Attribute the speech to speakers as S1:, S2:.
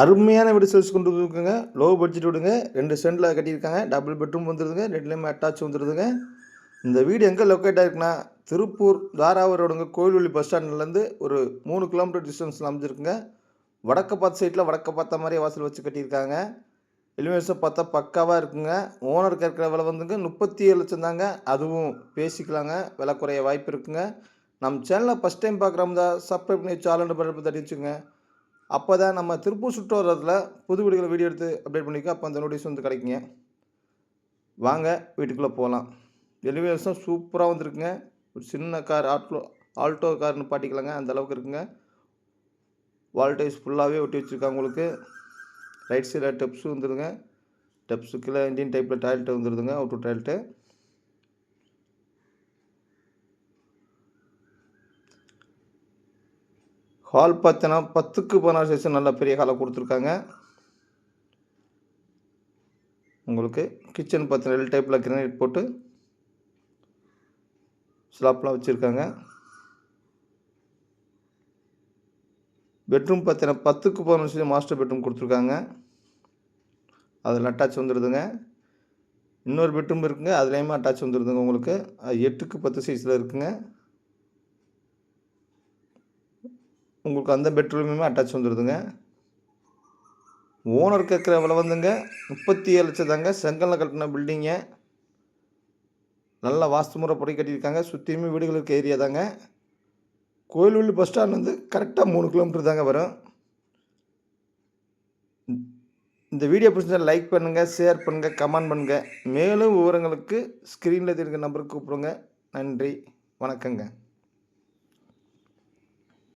S1: அருமையான வீடு சேல்ஸ் கொண்டு வந்துருக்குங்க. லோ பட்ஜெட் விடுங்க. ரெண்டு சென்டில் கட்டியிருக்காங்க. டபுள் பெட்ரூம் வந்துடுதுங்க ரெண்டுலேயுமே அட்டாச் வந்துடுதுங்க இந்த வீடு எங்கே லொக்கேட் ஆகிருக்குன்னா திருப்பூர் தாராவூர் கோயில்வெளி பஸ் ஸ்டாண்ட்லேருந்து ஒரு மூணு கிலோமீட்டர் டிஸ்டன்ஸில் அமைஞ்சிருக்குங்க. வடக்கு பார்த்த சைட்டில் வடக்க பார்த்த மாதிரியே வாசல் வச்சு கட்டியிருக்காங்க. எலிவேஷன் பார்த்தா பக்காவாக இருக்குங்க. ஓனர் கேட்குற விலை வந்துங்க முப்பத்தி ஏழு லட்சம் தாங்க. அதுவும் பேசிக்கலாங்க. விலை குறைய வாய்ப்பு இருக்குங்க. நம்ம சேனலை ஃபஸ்ட் டைம் பார்க்குறோம் தான் சப்ஸ்கிரைப் பண்ணி சேனல் பரப்பு தட்டி வச்சுங்க அப்போ தான் நம்ம திருப்பூர் சுற்று புது வீடுகளை வீடியோ எடுத்து அப்டேட் பண்ணிக்க அப்போ அந்த நோட்டீஸ் வந்து கிடைக்குங்க. வாங்க வீட்டுக்குள்ளே போகலாம் எலிவேஷன் சூப்பராக வந்துருக்குங்க. ஒரு சின்ன கார் ஆட்டோ ஆல்டோ கார்னு பாட்டிக்கலாங்க. அந்த அளவுக்கு இருக்குங்க. வால்டேஜ் ஃபுல்லாகவே ஒட்டி வச்சுருக்காங்க உங்களுக்கு. ரைட் சைடில் டெப்ஸு வந்துடுங்க டெப்ஸு கீழே இண்டியன் டைப்பில் டாய்லெட் வந்துடுதுங்க அவுட்டோ டாய்லெட்டு ஹால் பார்த்தீங்கன்னா பத்துக்கு பதினாறு சைஸ் நல்ல பெரிய ஹாலாக கொடுத்துருக்காங்க. உங்களுக்கு கிச்சன் பார்த்தீங்கன்னா எல் டைப்பில் கிரனைட் போட்டு ஸ்லாப்லாம் வச்சுருக்காங்க. பெட்ரூம் பார்த்தீங்கன்னா பத்துக்கு பதினஞ்சு சைஸ் மாஸ்டர் பெட்ரூம் கொடுத்துருக்காங்க. அதில் அட்டாச் வந்துடுதுங்க இன்னொரு பெட்ரூம் இருக்குங்க அதுலேயுமே அட்டாச் வந்துடுதுங்க உங்களுக்கு. அது எட்டுக்கு பத்து சைஸில் இருக்குங்க. உங்களுக்கு அந்த பெட்ரூமுமே அட்டாச் வந்துடுதுங்க ஓனர் கேட்குற விலை வந்துங்க. முப்பத்தி ஏழு லட்சம் தாங்க. செங்கல்ல கட்டின பில்டிங்க நல்லா வாஸ்து முறை படி கட்டியிருக்காங்க. சுற்றியுமே வீடுகள் இருக்க ஏரியா தாங்க. கோயில்வெளி பஸ் ஸ்டாண்ட் வந்து கரெக்டாக மூணு கிலோமீட்டர் தாங்க வரும். இந்த வீடியோ பிடிச்சா லைக் பண்ணுங்கள் ஷேர் பண்ணுங்கள் கமெண்ட் பண்ணுங்கள் மேலும் விவரங்களுக்கு ஸ்க்ரீனில் தெரிகிற நம்பருக்கு கூப்பிடுங்க. நன்றி. வணக்கங்க.